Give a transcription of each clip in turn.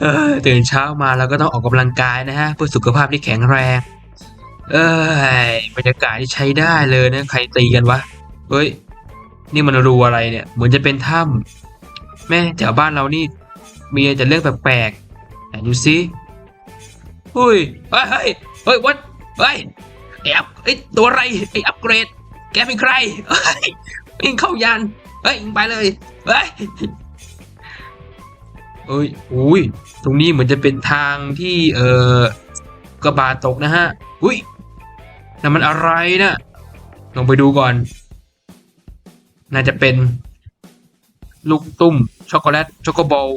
เออตื่นเช้ามาเราก็ต้องออกกำลังกายนะฮะ เพื่อสุขภาพที่แข็งแรง เอ้ยบรรยากาศที่ใช้ได้เลยนะใครตีกันวะเฮ้ย นี่มันรูอะไรเนี่ย เหมือนจะเป็นถ้ำแม่แถวบ้านเรานี่ มีแต่เรื่องแปลกๆไหนดูซิอุ้ยเฮ้ยเฮ้ยเฮ้ยวัดเฮ้ยไอ้อัพไอ้ตัวอะไรไอ้อัปเกรด แกเป็นใครเฮ้ยวิ่งเข้ายันเฮ้ยไปเลยเฮ้ย เอ้ยอุ้ยตรงนี้เหมือนจะเป็นทางที่เออกระบาดตกนะฮะอุ้ยนั่นมันอะไรนะลองไปดูก่อน น่าจะเป็น ลูกตุ้ม ช็อกโกแลตช็อกโกบอล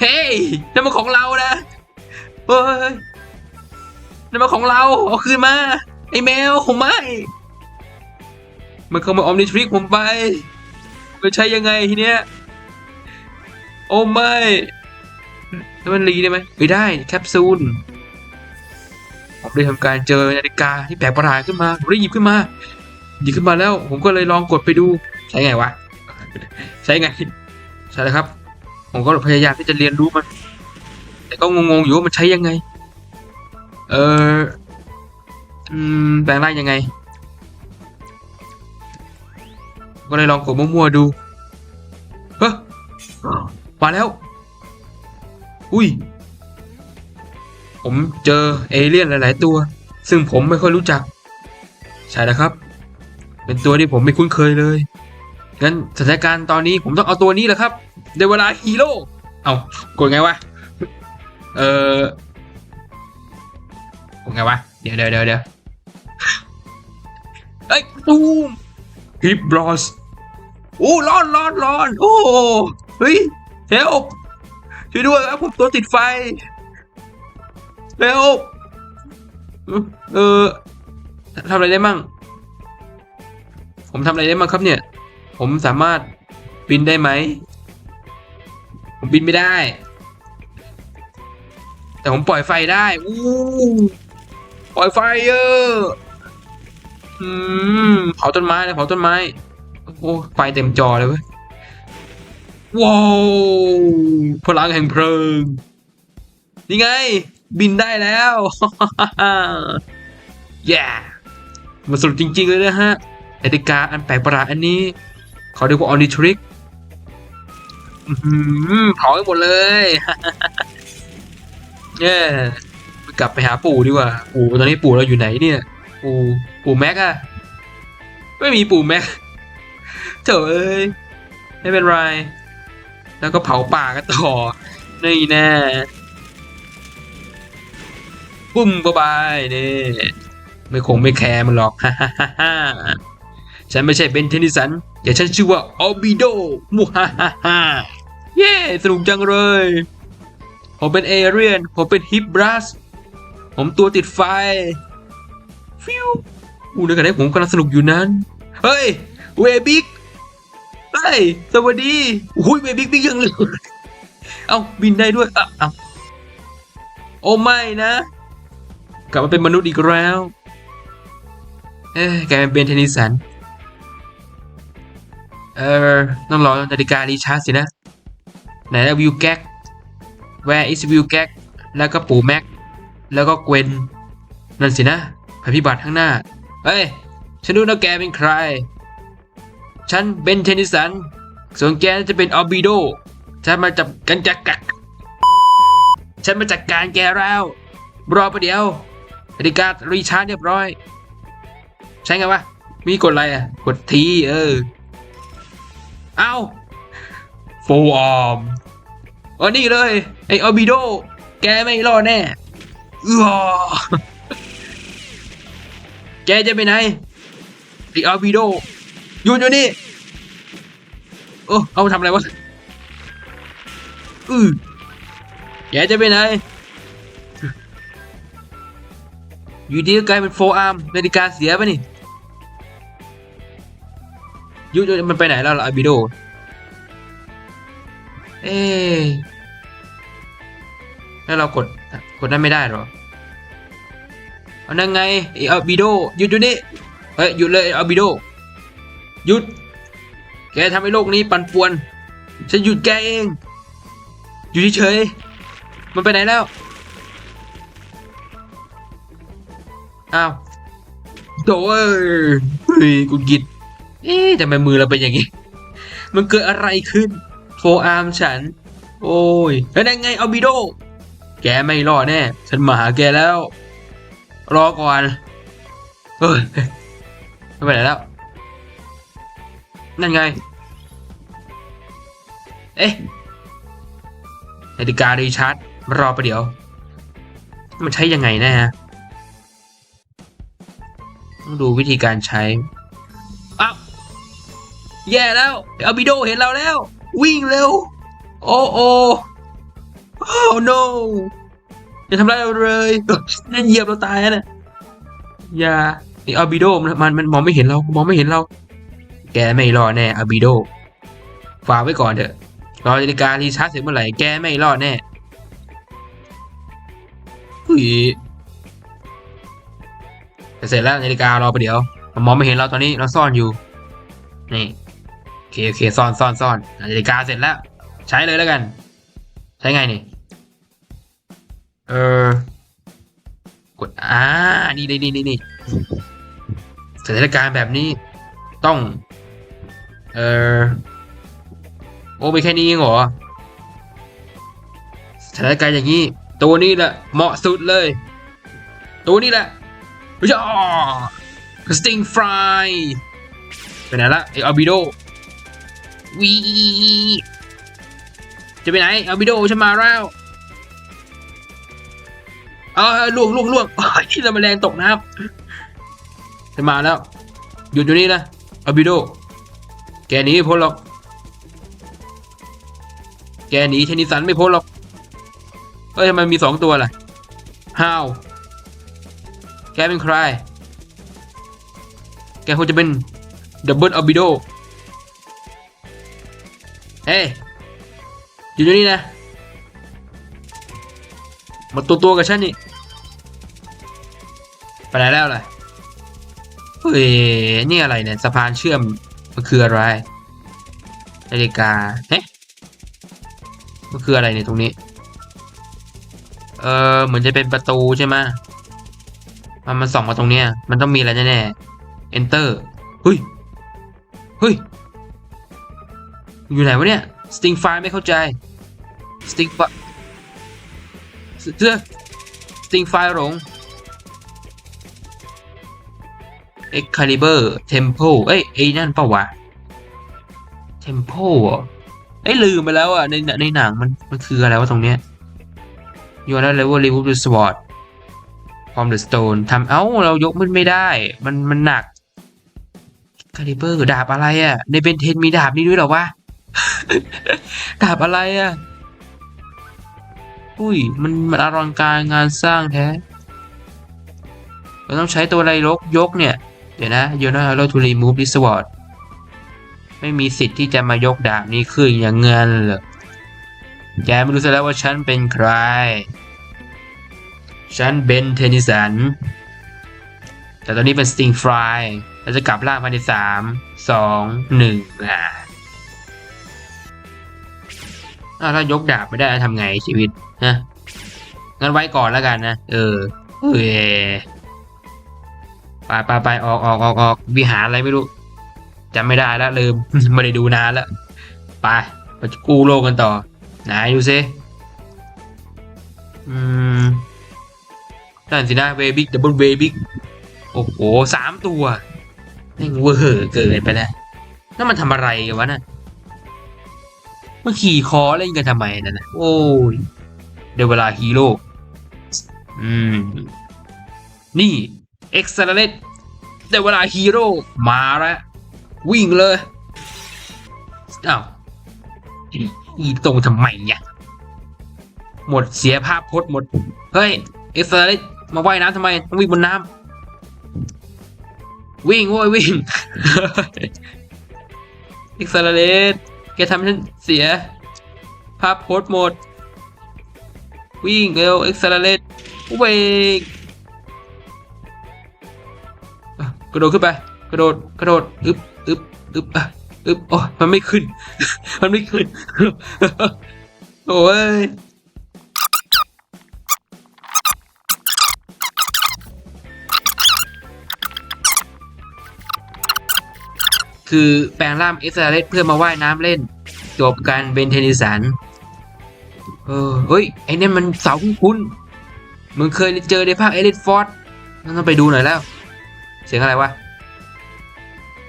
เฮ้ยนั่นมันของเรานะเฮ้ยนั่นมันของเราเอาคืนมา ไอ้แมวผมไม่ มันเข้ามาออมนิทริกผมไปมันใช้ยังไงทีเนี้ย อ้ไม่แล้วมันรีได้ไหมไม่ได้แคปซูลผมได้ทำการเจอนาฬิกาที่แปลกประหลาดขึ้นมาผมได้หยิบขึ้นมาหยิบขึ้นมาแล้ว ผมก็เลยลองกดไปดูใช้ไงวะใช้ไงใช่แล้วครับ ผมก็พยายามที่จะเรียนรู้มัน แต่ก็งงๆอยู่ว่ามันใช้ยังไง เออแปลงร่างยังไง ก็เลยลองกดมั่วๆดูเฮ้ มาแล้ว อุ้ย ผมเจอเอเลี่ยนหลาย ๆ ตัว ซึ่งผมไม่ค่อยรู้จัก ใช่แล้วครับ เป็นตัวที่ผมไม่คุ้นเคยเลย งั้นสถานการณ์ตอนนี้ผมต้องเอาตัวนี้แหละครับในเวลาฮีโร่ เอากดไงวะ เออกดไงวะ เดี๋ยวเดี๋ยวเดี๋ยวเดี๋ยวเอ้ยตูมฮิปบรอสโอ้ร้อนร้อนร้อนโอ้เฮ้ย เฮลช่วยด้วยครับผมตัวติดไฟเฮลเออทำอะไรได้มั่ง ผมทำอะไรได้มั่งครับเนี่ย ผมสามารถบินได้ไหม ผมบินไม่ได้ แต่ผมปล่อยไฟได้อู้ปล่อยไฟเอออืมเผาต้นไม้เลยเผาต้นไม้ โอ้ไฟเต็มจอเลยเว้ย ว้าวพลังแห่งเพลิง นี่ไง บินได้แล้วแย่มันสุดจริง ๆ เลยนะฮะนาฬิกาอันแปลกประหลาดอันนี้ เขาเรียกว่าออนิทริกเผาให้หมดเลยเย้กลับไปหาปู่ดีกว่า ปู่ตอนนี้ปู่เราอยู่ไหนเนี่ย ปู่ปู่แม็กอะไม่มีปู่แม็กเถอะเอ้ยไม่เป็นไร แล้วก็เผาป่ากันต่อนี่แน่ปุ้มบ๊ายบายนี่ไม่คงไม่แคร์มันหรอกฮ่าฮ่าฮ่าฉันไม่ใช่เบนเทนิสันแต่ฉันชื่อว่าออบิโดมูฮ่าฮ่าฮ่าเย้สนุกจังเลยผมเป็นเอเรียน ผมเป็นฮิปบรัส ผมตัวติดไฟ ฟิวอู้ในขณะที่ผมกำลังสนุกอยู่นั้น เฮ้ย เวบิก เฮ้ย สวัสดีอุ้ยเวบิกบิ๊กยังเลยเอาบินได้ด้วยอะเอาโอ้ไม่นะ กลับมาเป็นมนุษย์อีกแล้ว เอ้กลายเป็นเบนเทนนิสัน เออต้องรอนาฬิการีชาร์จสินะ ไหนววิวแก๊ก Where is วิวแก๊ก แล้วก็ปู่แม็ก แล้วก็เกวนนั่นสินะภัยพิบัติข้างหน้า เฮ้ย ฉันรู้นะแกเป็นใคร ฉันเป็นเทนนิสัน ส่วนแกจะเป็นออบิโด ฉันมาจับกันจักกักฉันมาจัดการแกแล้ว รอประเดี๋ยวนาฬิการีชาร์จเรียบร้อย ใช่ไงวะ มีกดอะไรอะ กดทีเออ เอาโฟอมอ๋อนี่เลย ไอออบิโด แกไม่รอดแน่เออแกจะไปไหนไอออบิโด หยุดอยู่นี่ โอ้ เอาทำอะไรวะ อือแกจะไปไหน อยู่ดีก็กลายเป็นโฟอาร์มนาฬิกาเสียไปะนี่ยุดหยุดมันไปไหนแล้วล่ะอาบิโด เอ๊ะแล้วเรากด กดได้ไม่ได้หรอ เอานั่งไงอาบิโดหยุดอยู่นี่ เฮ้ย หยุดเลยอ้อาบิโด หยุด แกทำให้โลกนี้ปั่นป่วน ฉันหยุดแกเอง อยู่เฉยๆมันไปไหนแล้ว อ้าวโดเอ้ยกูกิดเอ๊ะทำไมมือเราเป็นอย่างนี้ มันเกิดอะไรขึ้นโฟอาร์มฉัน โอ้ย แล้วไงเอาบิโด แกไม่รอดแน่ ฉันมาหาแกแล้ว รอก่อน เฮ้ย ไม่ไปไหนแล้ว นั่นไง เอ๊ะนาฬิการีชาร์จรอประเดี๋ยว มันใช้ยังไงนะฮะ ต้องดูวิธีการใช้ อ้าวแย่แล้วอาบิโดเห็นเราแล้ว วิ่งเร็ว โอ้โอ้โอ้ no อย่าทำร้ายเราเลยนั่นเหยียบเราตายนะอย่าไออาบิโดมันมันมองไม่เห็นเรา มองไม่เห็นเรา แกไม่รอดแน่อาบิโดฝากไว้ก่อนเถอะรอนาฬิการีชาร์จเสร็จเมื่อไหร่แกไม่รอดแน่หุยเสร็จแล้วนาฬิการอไปเดี๋ยวมันมองไม่เห็นเราตอนนี้เราซ่อนอยู่ นี่โอเคโอเคซ่อนซ่อนซ่อนนาฬิกาเสร็จแล้ว ใช้เลยแล้วกัน ใช้ไงนี่ เออกดอ่านี่นี่นี่นี่สถานการณ์แบบนี้ต้อง เออ โอ้ไปแค่นี้เองเหรอสถานการณ์อย่างนี้ ตัวนี้แหละเหมาะสุดเลย ตัวนี้แหละย่าสติงฟรายไปไหนละไออัลบิโดวีจะไปไหนอัลบิโดฉันมาแล้วเออล่วงล่วงล่วงที่เราแมลงตกน้ำฉันมาแล้ว หยุดอยู่นี่นะอัลบิโด แกหนีไม่พ้นหรอก แกหนีเทนิสันไม่พ้นหรอก เอ้ยทำไมมีสองตัวล่ะฮาวแกเป็นใคร แกคงจะเป็นดับเบิลอ b บิโดเฮ้ยอยู่ตรงนี้นะ มาตัวตัวๆกับฉันนี่ ไปไหนแล้วล่ะเฮ้ย นี่อะไรเนี่ย สะพานเชื่อม มันคืออะไรนาฬิกาเฮ้มันคืออะไรเนี่ยตรงนี้ เออเหมือนจะเป็นประตูใช่ไหมมันมันส่องมาตรงเนี้ย มันต้องมีอะไรแน่ๆ enter เฮ้ยเฮ้ยอยู่ไหนวะเนี่ย sting file ไม่เข้าใจ sting file เสื้อ sting file หลง excalibur temple เอ้ยไอ้นั่นเปล่าวะ temple เหรอเอ้ยลืมไปแล้วอะในในหนังมันมันคืออะไรวะตรงเนี้ย you are not level remove the sword from the stone ทำเอ้าเรายกมันไม่ได้ มันมันหนัก caliber ดาบอะไรอะ ในเบนเทนมีดาบนี้ด้วยหรอวะ ดาบอะไรอะ อุ้ย มันมันอลังการงานสร้างแท้ เราต้องใช้ตัวอะไรลกยกเนี่ย เดี๋ยวนะ you are not allowed to remove this sword ไม่มีสิทธิ์ที่จะมายกดาบนี้ขึ้นอย่างเงินหรอแกไม่รู้ซะแล้วว่าฉันเป็นใคร ฉันเบนเทนิสัน แต่ตอนนี้เป็นสติงฟรายเราจะกลับร่างภายในสามสองหนึ่งอะอ้าถ้ายกดาบไม่ได้ทำไงชีวิตฮะงั้นไว้ก่อนแล้วกันนะ เออเฮ้ ไปไปไปออกออกออกออกวิหารอะไรไม่รู้จำไม่ได้แล้วลืมไม่ได้ดูนานแล้วไปไปกู้โลกกันต่อไหนดูซิอืมนั่นสินะเวบิกดับเบิลเวบิกโอ้โหสามตัวแม่เวอร์เกินไปแล้วนั่นมันทำอะไรกันวะน่ะมันขี่คอเล่นกันทำไมนั่นนะโอ้ยเดี๋ยวเวลาฮีโร่อืม นี่ เอ็กซ์เลตเดี๋ยวเวลาฮีโร่มาแล้ววิ่งเลยอ้าวอีตรงทำไมเนี่ยหมดเสียภาพพจน์หมด เฮ้ย เอ็กซ์เลตมาว่ายน้ำทำไมต้องวิ่งบนน้ำวิ่งโว้ยวิ่ง เอ็กซ์เลตแกทำให้ฉันเสีย ภาพพจน์หมด วิ่งเร็วเอ็กซ์เลตวิ่ง กระโดดขึ้นไป กระโดดกระโดดอึบอึบอึบอะอึบโอ้มันไม่ขึ้น มันไม่ขึ้นโอ้ยคือแปลงร่างเอ็กซ์เลสเพื่อมาว่ายน้ำเล่น จบการเบนเทนิสันเออเฮ้ย ไอ้นี่มันเสาคุ้นๆมึงเคยเจอในภาคเอลิทฟอร์ดนั่นต้องไปดูหน่อยแล้ว เสียงอะไรวะ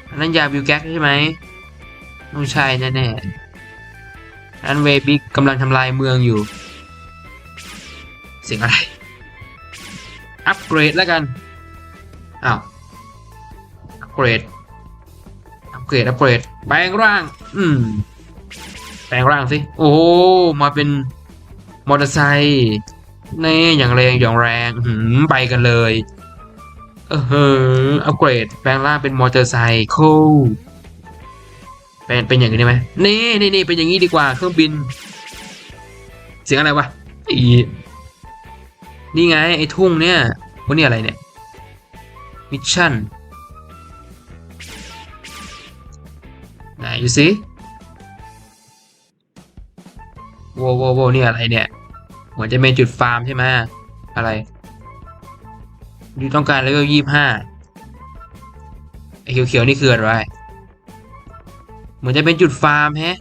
อันนั้นยาบิวแก๊กใช่ไหมไม่ใช่แน่ๆอันเวบิกกำลังทำลายเมืองอยู่ เสียงอะไร อัปเกรดแล้วกัน อ้าว อัปเกรด อัปเกรด อัปเกรด แปลงร่าง อืม แปลงร่างสิ โอ้โหมาเป็นมอเตอร์ไซค์นี่อย่างแรงอย่างแรงหืมไปกันเลย เออเฮ้ออัปเกรดแปลงร่างเป็นมอเตอร์ไซค์โคเป็นเป็นอย่างนี้ได้ไหมนี่นี่นี่เป็นอย่างนี้ดีกว่าเครื่องบิน เสียงอะไรวะอีนี่ไงไอ้ทุ่งเนี่ยวันนี้อะไรเนี่ยมิชชั่นไหนดูสิโว้โว้วโว้วนี่อะไรเนี่ยเหมือนจะเป็นจุดฟาร์มใช่ไหมอะไร ยูต้องการเลเวลยี่ห้าไอ้เขียวๆนี่คืออะไร เหมือนจะเป็นจุดฟาร์มแฮะ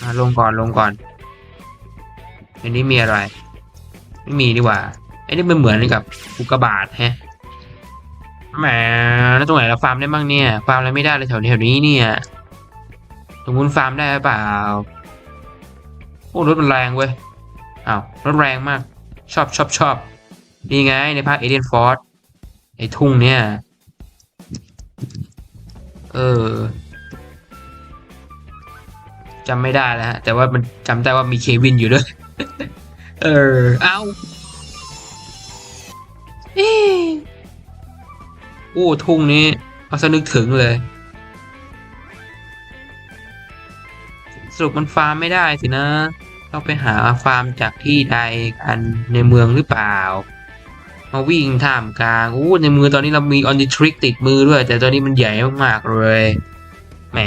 อะลงก่อนลงก่อน อันนี้มีอะไร ไม่มีดีกว่าไอ้นี่มันเหมือนกับอุกกาบาตแฮะแหมแล้วตรงไหนเราฟาร์มได้บ้างเนี่ย ฟาร์มอะไรไม่ได้เลยแถวแถวนี้เนี่ย ตรงนู้นฟาร์มได้หรือเปล่า โอ้รถมันแรงเว้ย อ้าวรถแรงมาก ชอบชอบชอบนี่ไงในภาคเอเดนฟอร์ดไอ้ทุ่งเนี่ย เออจำไม่ได้แล้วฮะ แต่ว่ามันจำได้ว่ามีเควินอยู่ด้วย เออ เอาโอ้ทุ่งนี้ เอาซะนึกถึงเลย สรุปมันฟาร์มไม่ได้สินะ ต้องไปหาฟาร์มจากที่ใดกันในเมืองหรือเปล่า มาวิ่งท่ามกลางโอ้ในมือตอนนี้เรามีออนดิทริกติดมือด้วย แต่ตอนนี้มันใหญ่มากๆเลย แหม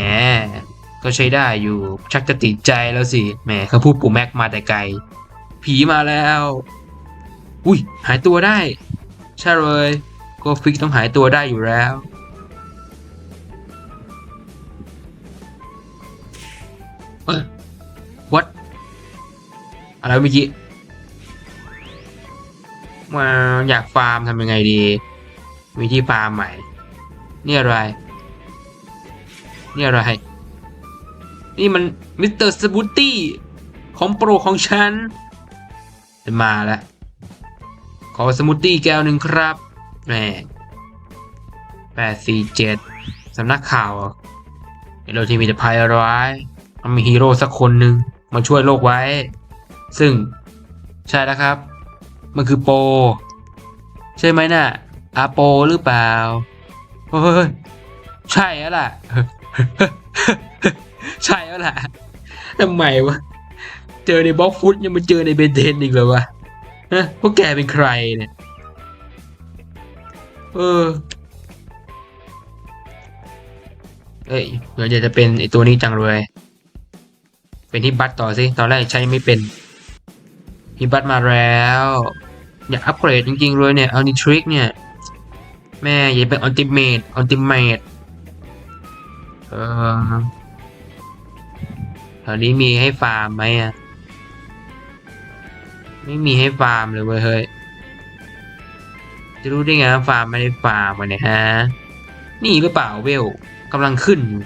ก็ใช้ได้อยู่ ชักจะติดใจแล้วสิ แหมเขาพูดปู่แม็กมาแต่ไกล ผีมาแล้ว อุ้ย หายตัวได้ ใช่เลยก็ฟิกต้องหายตัวได้อยู่แล้วเอ้ย what อะไรเมื่อกี้มาอยากฟาร์มทำยังไงดี มีที่ฟาร์มใหม่ นี่อะไร นี่อะไร นี่มันมิสเตอร์สบูตี้ของโปรของฉันมาแล้ว ขอสมูทตี้แก้วหนึ่งครับแหมแปดสี่เจ็ดสำนักข่าวเรอเห็นเราที่มีแต่ภัยร้ายมันมีฮีโร่สักคนหนึ่งมาช่วยโลกไว้ ซึ่งใช่แล้วครับ มันคือโป ใช่ไหมน่ะอาโปหรือเปล่าเฮ้ยใช่แล้วล่ะ ใช่แล้วล่ะทำไมวะ เจอในบล็อกฟุตยังมาเจอในเบนเทนอีกเหรอวะฮะพวกแกเป็นใครเนี่ย เออเอ้ยเหมือนจะเป็นไอตัวนี้จังเลย เป็นฮิบบัตต่อสิ ตอนแรกใช้ไม่เป็น ฮิบบัตมาแล้ว อยากอัปเกรดจริงๆเลยเนี่ยเอานิทริกเนี่ย แม่อย่าเป็นอัลติเมทอัลติเมทเออแถวนี้มีให้ฟาร์มไหมอะ ไม่มีให้ฟาร์มเลยเว้ยเฮ้ยจะรู้ได้ไงว่าฟาร์มไม่ได้ฟาร์มวะเนี่ยฮะ นี่หรือเปล่าเวลกำลังขึ้นอยู่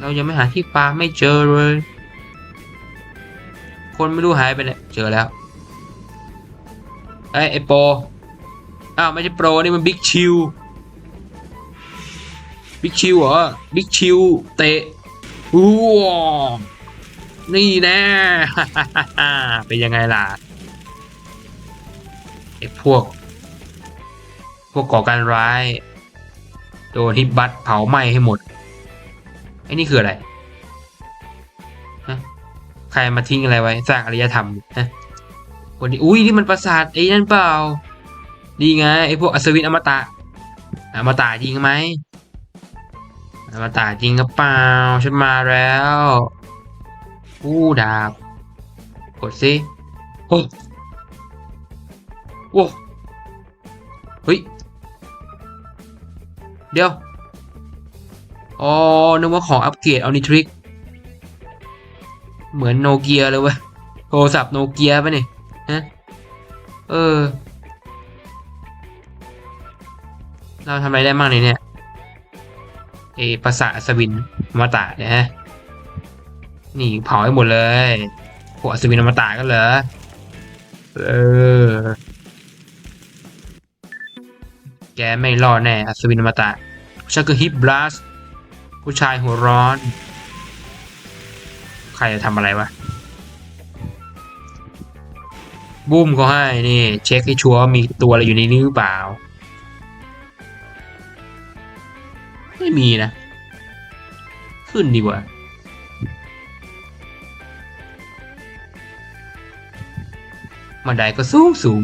เรายังไม่หาที่ฟาร์มไม่เจอเลย คนไม่รู้หายไปเนี่ยเจอแล้วไอ้ไอโปรอ้าวไม่ใช่โปรนี่มันบิ๊กชิวบิ๊กชิวเหรอบิ๊กชิวเตะอู้วนี่แน่เป็นยังไงล่ะไอ้พวก พวกก่อการร้าย โดนฮิบบัตเผาไหม้ให้หมดไอ้นี่คืออะไร ใครมาทิ้งอะไรไว้สร้างอารยธรรมฮะคนนี้อุ้ยนี่มันปราสาทไอ้นั่นเปล่าดีไงไอพวกอัศวินอมตะอมตะจริงไหมอมตะจริงกระเปล่าฉันมาแล้วอู้ดาบกดสิโอ้โอ้เฮ้ยเดี๋ยวอ๋อนึกว่าของอัปเกรดเอานิทริก เหมือนโนเกียเลยเว้ยโทรศัพท์โนเกียปะเนี่ยฮะเออ เราทำอะไรได้บ้างเนี่ยเนี่ยเอภาษาอัศวินมาตะเนี่ยฮะนี่เผาให้หมดเลยพวกอัศวินอมตะกันเหรอเออ แกไม่รอดแน่อัศวินอมตะฉันคือฮิปบลัสผู้ชายหัวร้อน รจะทำอะไรวะบุ้มเขาให้นี่ เช็คให้ชัวร์ว่ามีตัวอะไรอยู่ในนี้หรือเปล่า ไม่มีนะ ขึ้นดีกว่าบันไดก็สูงสูง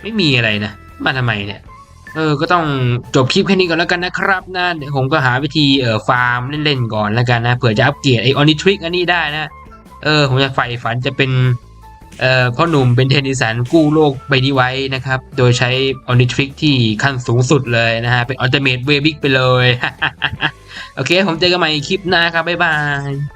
ไม่มีอะไรนะ มาทำไมเนี่ย เออ ก็ต้องจบคลิปแค่นี้ก่อนแล้วกันนะครับนะเดี๋ยวผมก็หาวิธีเอ่อฟาร์มเล่นๆก่อนแล้วกันนะเผื่อจะอัปเกรดไอออนิทริกอันนี้ได้นะ เออ ผมจะใฝ่ฝันจะเป็นเอ่อพ่อหนุ่มเป็นเทนนิสันกู้โลกใบนี้ไว้นะครับ โดยใช้ออนิทริกที่ขั้นสูงสุดเลยนะฮะ เป็นอัลเทเมทเวบิกไปเลย โอเค ผมเจอกันใหม่คลิปหน้าครับ บ๊ายบาย